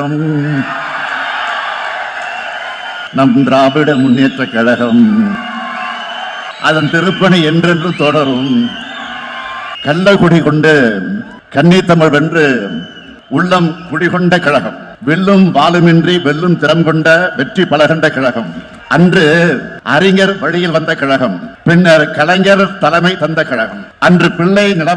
கூட்டம் நம் திராவிட முன்னேற்ற கழகம் அதன் திருப்பணி என்றென்று தொடரும். கள்ளக்குடி கொண்டு கன்னித்தமிழ் வென்று உள்ளம் குடிகொண்ட கழகம். வெல்லும் வாளுமின்றி வெல்லும் திறம் கொண்ட வெற்றி பலகண்ட கழகம். அன்று அறிஞர் வழியில் வந்த கழகம். பின்னர் கலைஞர் தலைமை தந்த கழகம். அன்று பிள்ளை நில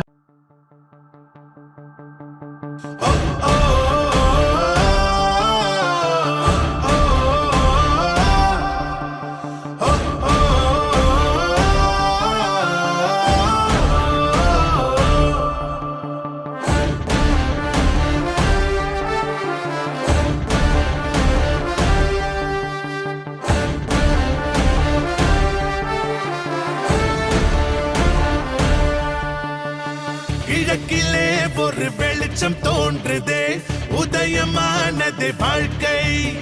கிழக்கிலே ஒரு வெளிச்சம் தோன்றுதே. உதயமானது வாழ்க்கை.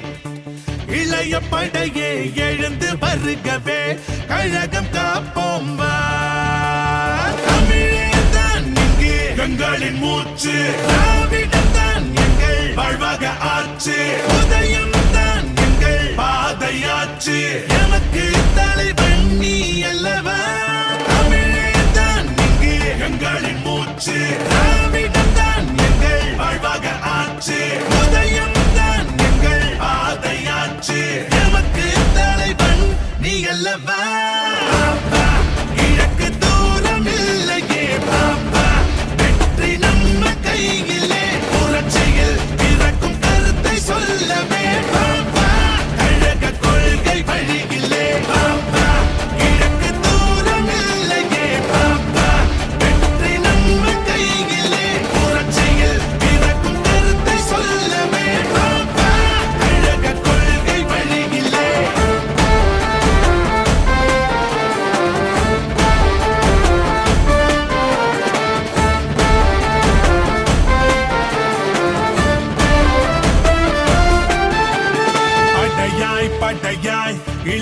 இளைய படையே எழுந்து வருகவே. கழகம் காப்போம் வா. தமிழேதான் இங்கு. மூச்சு. திராவிடம் She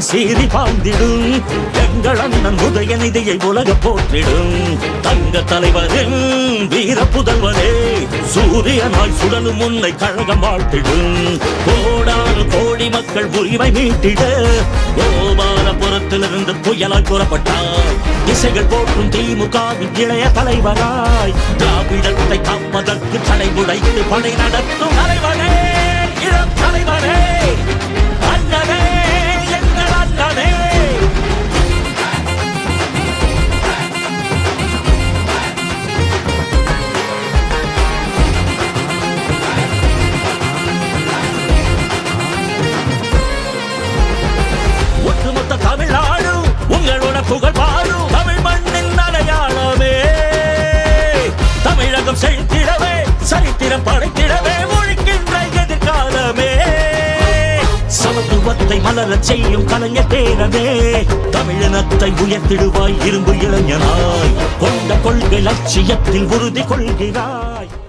சீறி பாய்ந்திடும் எங்கள் அண்ணன் உதயநிதியை உலக போற்றிடும். தங்க தலைவரின் வீர புதல்வரே சூரியனாய் சுடலும் உன்னை கழகம் வாழ்த்திடும். கோடான கோடி மக்கள் உரிமை மீட்டிட கோபாலபுரத்திலிருந்து புயலாய் புறப்பட்டாய். இசைகள் போற்றும் திமுகவின் இளைய தலைவராய் திராவிடத்தை காப்பதற்கு தடை உடைத்து படை நடத்தும் தலைவரே இளம் தலைவனே அண்ணனே. படைத்திடவே ஒழிக்கின்ற எதிர்காலமே. சமத்துவத்தை மலரச் செய்யும் கலைஞர் பேரவே தமிழினத்தை உயர்த்திடுவாய் இரும்பு இளைஞனாய். கொண்ட கொள்கை லட்சியத்தில் உறுதி கொள்கிறாய்.